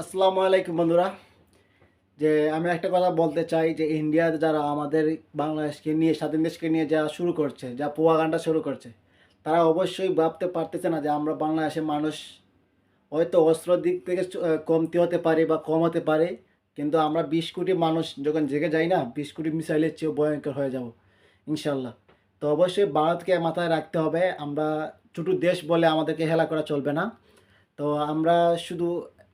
আসসালামু আলাইকুম বন্ধুরা। যে আমি একটা কথা বলতে চাই যে ইন্ডিয়াতে যারা আমাদের বাংলাদেশকে নিয়ে, স্বাধীন দেশকে নিয়ে যা শুরু করছে, যা পোয়াগানটা শুরু করছে, তারা অবশ্যই ভাবতে পারতেছে না যে আমরা বাংলাদেশের মানুষ হয়তো অস্ত্র দিক থেকে কমতি হতে পারে বা কম হতে পারে, কিন্তু আমরা বিশ কোটি মানুষ যখন জেগে যাই না, বিশ কোটি মিসাইলের চেয়েও ভয়ঙ্কর হয়ে যাব, ইনশাল্লাহ। তো অবশ্যই ভারতকে মাথায় রাখতে হবে, আমরা ছোটো দেশ বলে আমাদেরকে হেলা করা চলবে না। তো আমরা শুধু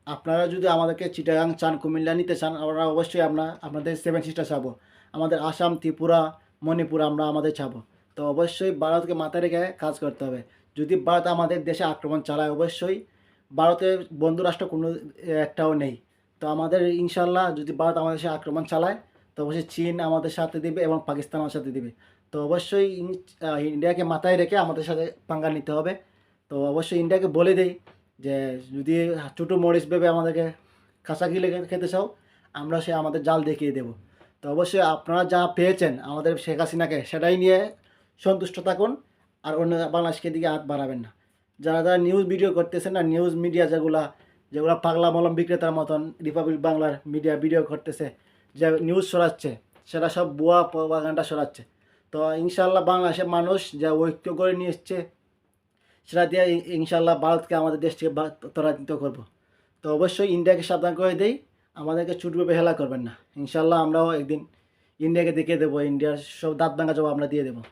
আপনারা যদি আমাদেরকে চিটাগাং চান কুমিল্লা নিতে চান, আমরা অবশ্যই আমরা আপনাদের সেভেন সিস্টার চাবো। আমাদের আসাম, ত্রিপুরা, মণিপুর আমরা আমাদের চাবো। তো অবশ্যই ভারতকে মাথায় রেখে কাজ করতে হবে। যদি ভারত আমাদের দেশে আক্রমণ চালায়, অবশ্যই ভারতের বন্ধু রাষ্ট্র কোনো একটাও নেই। তো আমাদের ইনশাল্লাহ যদি ভারত আমাদের দেশে আক্রমণ চালায়, তো অবশ্যই চীন আমাদের সাথে দিবে এবং পাকিস্তান আমার সাথে দিবে। তো অবশ্যই ইন্ডিয়াকে মাথায় রেখে আমাদের সাথে পাঙ্গা নিতে হবে। তো অবশ্যই ইন্ডিয়াকে বলে দেই যে যদি ছোটো মরিচ ভেবে আমাদেরকে কাঁচা গিলে খেতে চাও, আমরা সে আমাদের জাল দেখিয়ে দেব। তো অবশ্যই আপনারা যা পেয়েছেন আমাদের শেখ হাসিনাকে, সেটাই নিয়ে সন্তুষ্ট থাকুন আর অন্য বাংলাদেশকে দিকে হাত বাড়াবেন না। যারা যারা নিউজ ভিডিও করতেছেন না নিউজ মিডিয়া যেগুলা, যেগুলো পাগলা মলম বিক্রেতার মতন রিপাবলিক বাংলার মিডিয়া ভিডিও করতেছে, যে নিউজ ছড়াচ্ছে, সেটা সব বুয়া বাগানটা ছড়াচ্ছে। তো ইনশাল্লাহ বাংলাদেশের মানুষ যা ঐক্য করে নিয়ে এসছে সেটা দিয়ে ইনশাল্লাহ ভারতকে আমাদের দেশ থেকে বা- ত্বরান্বিত করব। তো অবশ্যই ইন্ডিয়াকে সাবধান করে দেই, আমাদেরকে চুটবে হেলা করবেন না। ইনশাল্লাহ আমরাও একদিন ইন্ডিয়াকে দেখিয়ে দেবো, ইন্ডিয়ার সব দাঁত ভাঙা জবাব আমরা দিয়ে দেবো।